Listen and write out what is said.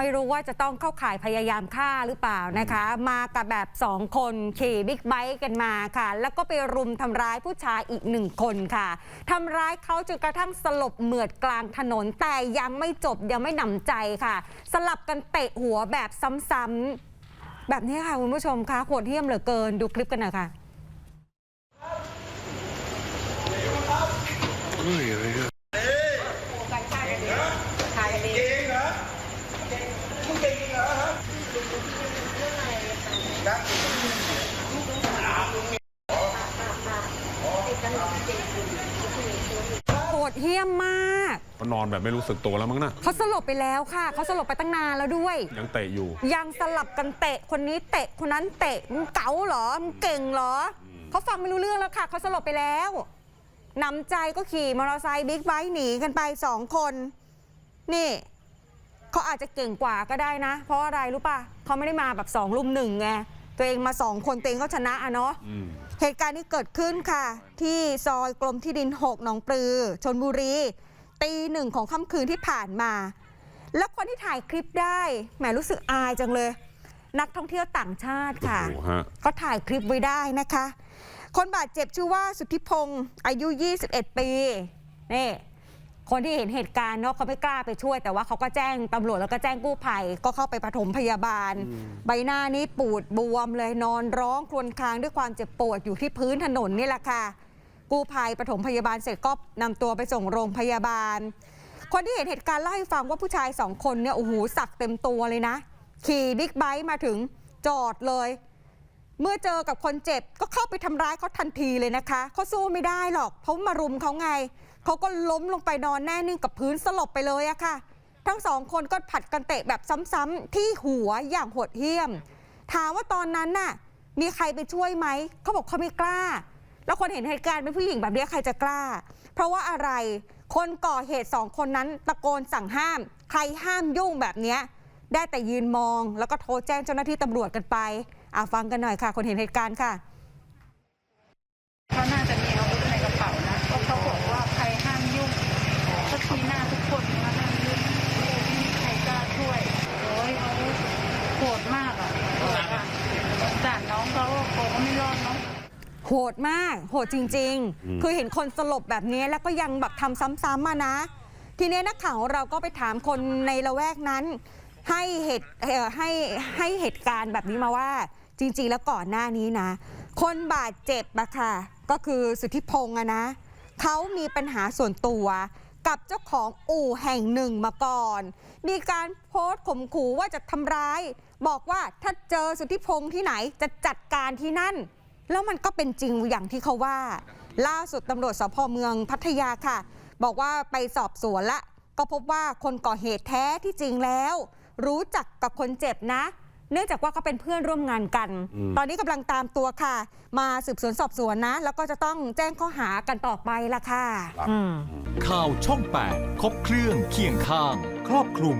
ไม่รู้ว่าจะต้องเข้าข่ายพยายามฆ่าหรือเปล่านะคะ มากับแบบสองคนขี่บิ๊กไบค์กันมาค่ะ แล้วก็ไปรุมทำร้ายผู้ชายอีกหนึ่งคนค่ะทำร้ายเขาจนกระทั่งสลบเหมือดกลางถนน แต่ยังไม่จบยังไม่หนำใจค่ะ สลับกันเตะหัวแบบซ้ำๆแบบนี้ค่ะคุณผู้ชมคะโหดเหี้ยมเหลือเกินดูคลิปกันหน่อยค่ะ โหดเหี้ยมมากก็นอนแบบไม่รู้สึกตัวแล้วมั้งนะเขาสลบไปแล้วค่ะ เขาสลบไปตั้งนานแล้วด้วย ยังเตะอยู่ ยังสลับกันเตะคนนี้เตะคนนั้นเตะมึงเก๋าเหรอมึงเก่งเหรอเขาฟังไม่รู้เรื่องแล้วค่ะเขาสลบไปแล้วหนำใจก็ขี่มอเตอร์ไซค์บิ๊กไบค์หนีกันไปสองคน นี่เขาอาจจะเก่งกว่าก็ได้นะ เพราะอะไรรู้ป่ะเขาไม่ได้มาแบบสองลุมหนึ่งไง ตัวเองมาสองคนตัวเองก็ชนะอะเนาะอืมเหตุการณ์นี้เกิดขึ้นค่ะ ที่ซอยกรมที่ดิน 6 หนองปลือชนบุรี ตีหนึ่งของค่ำคืนที่ผ่านมา แล้วคนที่ถ่ายคลิปได้แหมรู้สึกอายจังเลย นักท่องเที่ยวต่างชาติค่ะโอ้โหฮะก็ถ่ายคลิปไว้ได้นะคะ คนบาดเจ็บชื่อว่าสุทธิพงศ์อายุ 21 ปีนี่ คนที่เห็นเหตุการณ์เนาะเขาไม่กล้าไปช่วย แต่ว่าเขาก็แจ้งตำรวจแล้วก็แจ้งกู้ภัยก็เข้าไปปฐมพยาบาล ใบหน้านี้ปูดบวมเลยนอนร้องครวญครางด้วยความเจ็บปวดอยู่ที่พื้นถนนนี่แหละค่ะ กู้ภัยปฐมพยาบาลเสร็จก็นำตัวไปส่งโรงพยาบาล คนที่เห็นเหตุการณ์เล่าให้ฟังว่าผู้ชายสองคนเนี่ยโอ้โหสักเต็มตัวเลยนะ ขี่บิ๊กไบค์มาถึงจอดเลย เมื่อเจอกับคนเจ็บก็เข้าไปทำร้ายเขาทันทีเลยนะคะเขาสู้ไม่ได้หรอกเพราะมารุมเขาไง เขาก็ล้มลงไปนอนแน่นิ่งกับพื้นสลบไปเลยอะค่ะ ทั้งสองคนก็ผัดกันเตะแบบซ้ำๆที่หัวอย่างโหดเหี้ยม ถามว่าตอนนั้นน่ะ มีใครไปช่วยไหม เขาบอกเขาไม่กล้า แล้วคนเห็นเหตุการณ์เป็นผู้หญิงแบบนี้ใครจะกล้า เพราะว่าอะไร คนก่อเหตุสองคนนั้นตะโกนสั่งห้าม ใครห้ามยุ่งแบบนี้ได้แต่ยืนมอง แล้วก็โทรแจ้งเจ้าหน้าที่ตำรวจกันไปอะฟังกันหน่อยค่ะ คนเห็นเหตุการณ์ค่ะเขาน่าจะมีอาวุธในกระเป๋านะเพราะเขาบอกว่าใครห้ามยุ่ง ก็ทีหน้าทุกคนว่าห้ามยุ่งไม่มีใครกล้าช่วยโอ้ยเขาโหดมากอะโหดอะสงสารน้องเขาโกก็ไม่รอดเนาะ โหดมาก โหดจริง อืม ๆ คือเห็นคนสลบแบบนี้แล้วก็ยังแบบทำซ้ำๆมานะ ทีนี้นักข่าวของเราก็ไปถามคนในละแวกนั้น ให้เหตุเอ่อให้ให้เหตุการณ์แบบนี้มาว่า จริง ๆ แล้วก่อนหน้านี้นะ คนบาดเจ็บอะค่ะ ก็คือสุทธิพงษ์อะนะเขามีปัญหาส่วนตัว กับเจ้าของอู่แห่งหนึ่งมาก่อน มีการโพสต์ข่มขู่ว่าจะทำร้าย บอกว่าถ้าเจอสุทธิพงษ์ที่ไหนจะจัดการที่นั่น แล้วมันก็เป็นจริงอย่างที่เขาว่า ล่าสุดตำรวจสพเมืองพัทยาค่ะ บอกว่าไปสอบสวนละ ก็พบว่าคนก่อเหตุแท้ที่จริงแล้ว รู้จักกับคนเจ็บนะ เนื่องจากว่าก็เป็นเพื่อนร่วมงานกันอืมตอนนี้กำลังตามตัวค่ะ มาสืบสวนสอบสวนนะ แล้วก็จะต้องแจ้งข้อหากันต่อไปละค่ะครับอืมข่าวช่อง 8 ครบเครื่องเคียงข้าง ครอบคลุม